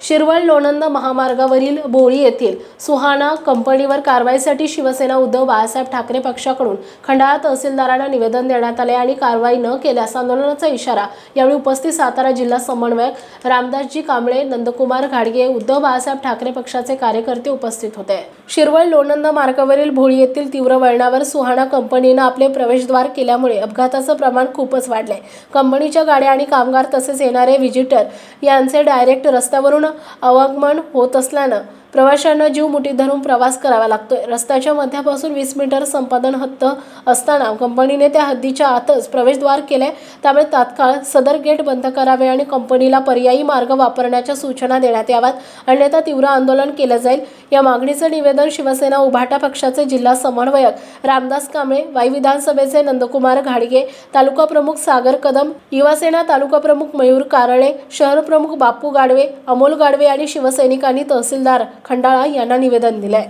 शिरवळ लोणंद महामार्गावरील बोळी येथील सुहाना कंपनीवर कारवाईसाठी शिवसेना उद्धव बाळासाहेब ठाकरे पक्षाकडून खंडाळा तहसीलदारांना निवेदन देण्यात आले आणि कारवाई न केल्यास आंदोलनाचा इशारा यावेळी उपस्थित सातारा जिल्हा समन्वयक रामदासजी कांबळे नंदकुमार घाडगे उद्धव बाळासाहेब ठाकरे पक्षाचे कार्यकर्ते उपस्थित होते. शिरवळ लोणंद मार्गावरील भोळी येथील तीव्र वळणावर सुहाना कंपनीनं आपले प्रवेशद्वार केल्यामुळे अपघाताचं प्रमाण खूपच वाढले. कंपनीच्या गाड्या आणि कामगार तसेच येणारे व्हिजिटर यांचे डायरेक्ट रस्त्यावरून आवागमन होत असल्यानं प्रवाशांना जीव मुठीत धरून प्रवास करावा लागतोय. रस्त्याच्या मध्यापासून वीस मीटर संपादन हद्द असताना कंपनीने त्या हद्दीच्या आतच प्रवेशद्वार केले त्यामुळे तात्काळ सदर गेट बंद करावे आणि कंपनीला पर्यायी मार्ग वापरण्याच्या सूचना देण्यात याव्यात. अन्यथा तीव्र आंदोलन केलं जाईल. या मागणीचं निवेदन शिवसेना उभाटा पक्षाचे जिल्हा समन्वयक रामदास कांबळे वाई विधानसभेचे नंदकुमार घाडगे तालुका प्रमुख सागर कदम युवासेना तालुका प्रमुख मयूर कारळे शहर प्रमुख बापू गाडवे अमोल गाडवे आणि शिवसैनिकांनी तहसीलदार खंडाळा यांना निवेदन दिलंय.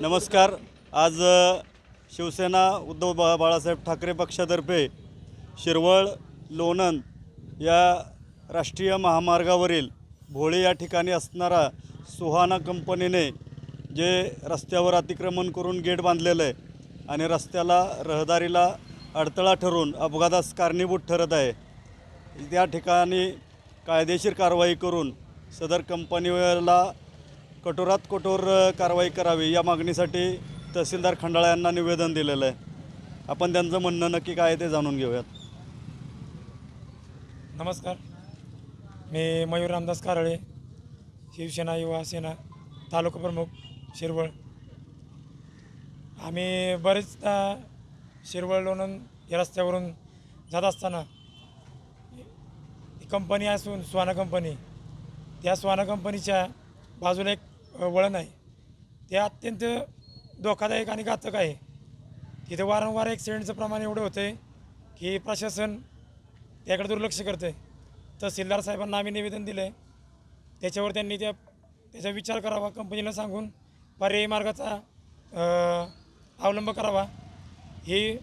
नमस्कार. आज शिवसेना उद्धव बा बाळासाहेब ठाकरे पक्षातर्फे शिरवळ लोणंद या राष्ट्रीय महामार्गावरील भोळे या ठिकाणी असणारा सुहाना कंपनीने जे रस्त्यावर अतिक्रमण करून गेट बांधलेलं आहे आणि रस्त्याला रहदारीला अडथळा ठरून अपघातास कारणीभूत ठरत आहे. त्या ठिकाणी कायदेशीर कारवाई करून सदर कंपनीला कठोरात कठोर कारवाई करावी या मागणीसाठी तहसीलदार खंडाळा यांना निवेदन दिलेलं आहे. आपण त्यांचं म्हणणं नक्की काय आहे ते जाणून घेऊयात. नमस्कार. मी मयूर रामदास कारळे शिवसेना युवा सेना तालुका प्रमुख शिरवळ. आम्ही बरेचदा शिरवळ लोणंद या रस्त्यावरून जात असताना कंपनी असून स्वाना कंपनी त्या स्वाना कंपनीच्या बाजूला एक वळण आहे ते अत्यंत धोकादायक आणि घातक आहे. तिथे वारंवार ॲक्सिडेंटचं प्रमाण एवढं होतं आहे की प्रशासन त्याकडे दुर्लक्ष करतं आहे तहसीलदार साहेबांना आम्ही निवेदन दिलं आहे त्याच्यावर त्यांनी त्या त्याचा विचार करावा कंपनीला सांगून पर्यायी मार्गाचा अवलंब करावा. हे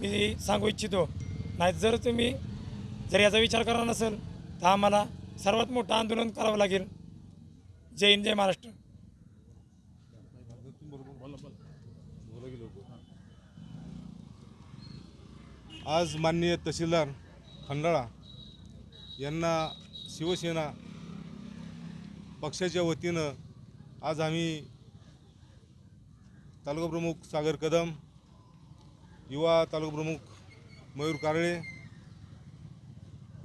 मी सांगू इच्छितो. नाही जर तुम्ही जर याचा विचार करा नसेल तर आम्हाला सर्वात मोठं आंदोलन करावं लागेल. जय हिंद जय महाराष्ट्र. आज माननीय तहसीलदार खंडाळा यांना शिवसेना पक्षाच्या वतीनं आज आम्ही तालुकाप्रमुख सागर कदम युवा तालुकाप्रमुख मयूर कारळे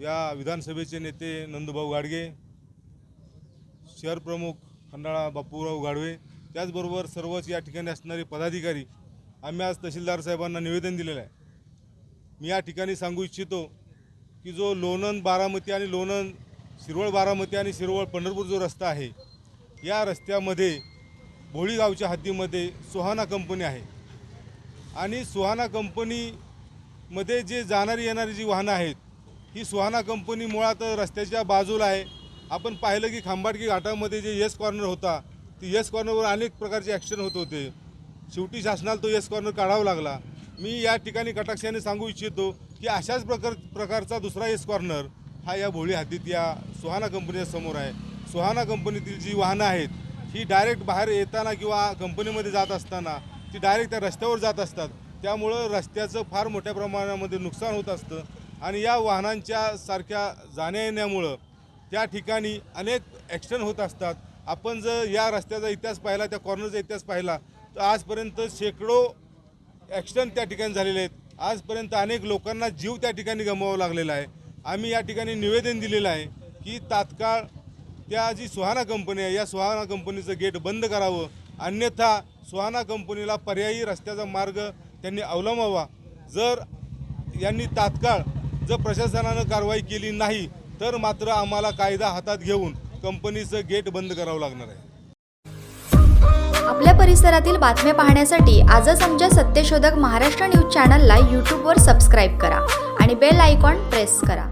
या विधानसभेचे नेते नंदूभाऊ गाडगे शहर प्रमुख खंडाळा बापूराव गाडवे त्याचबरोबर सर्वच या ठिकाणी असणारे पदाधिकारी आम्ही आज तहसीलदार साहेबांना निवेदन दिलेलं आहे. मी या ठिकाणी सांगू इच्छितो की जो लोणंद बारामती आणि लोणंद शिरवळ बारामती आणि शिरवळ पंढरपूर जो रस्ता आहे या रस्त्यामध्ये भोळीगावच्या हद्दीमध्ये सुहाना कंपनी आहे. आणि सुहाना कंपनीमध्ये जे जाणारी येणारी जी वाहनं आहेत ही सुहाना कंपनी मुळात रस्त्याच्या बाजूला आहे. आपण पाहिलं की खांबाटकी घाटामध्ये जे येस कॉर्नर होता ती येस कॉर्नरवर अनेक प्रकारचे ॲक्शन होत होते. शेवटी शासनाला तो येस कॉर्नर काढावा लागला. मी या ठिकाणी कटाक्षाने सांगू इच्छितो की अशाच प्रकार प्रकारचा दुसरा येस कॉर्नर हा या भोळी हातीत या सुहाना कंपनीच्या समोर आहे. सुहाना कंपनीतील जी वाहनं आहेत ही डायरेक्ट बाहेर येताना किंवा कंपनीमध्ये जात असताना ती डायरेक्ट त्या रस्त्यावर जात असतात. त्यामुळं रस्त्याचं फार मोठ्या प्रमाणामध्ये नुकसान होत असतं. आणि या वाहनांच्या सारख्या जाण्या येण्यामुळं त्या ठिकाणी अनेक ॲक्सिडेंट होत असतात. आपण जर या रस्त्याचा इतिहास पाहिला त्या कॉर्नरचा इतिहास पाहिला तर आजपर्यंत शेकडो ॲक्सिडेंट त्या ठिकाणी झालेले आहेत. आजपर्यंत अनेक लोकांना जीव त्या ठिकाणी गमवावा लागलेला आहे. आम्ही या ठिकाणी निवेदन दिलेलं आहे की तात्काळ त्या जी सुहाना कंपनी आहे या सुहाना कंपनीचं गेट बंद करावं. अन्यथा सुहाना कंपनीला पर्यायी रस्त्याचा मार्ग त्यांनी अवलंबावा. जर यांनी तात्काळ जर प्रशासनानं कारवाई केली नाही तर मात्र आम्हाला कायदा हातात घेऊन कंपनीचं गेट बंद करावं लागणार आहे. आपल्या परिसरातील बातम्या पाहण्यासाठी आजच आमच्या सत्यशोधक महाराष्ट्र न्यूज चॅनलला यूट्यूबवर सबस्क्राईब करा आणि बेल आयकॉन प्रेस करा.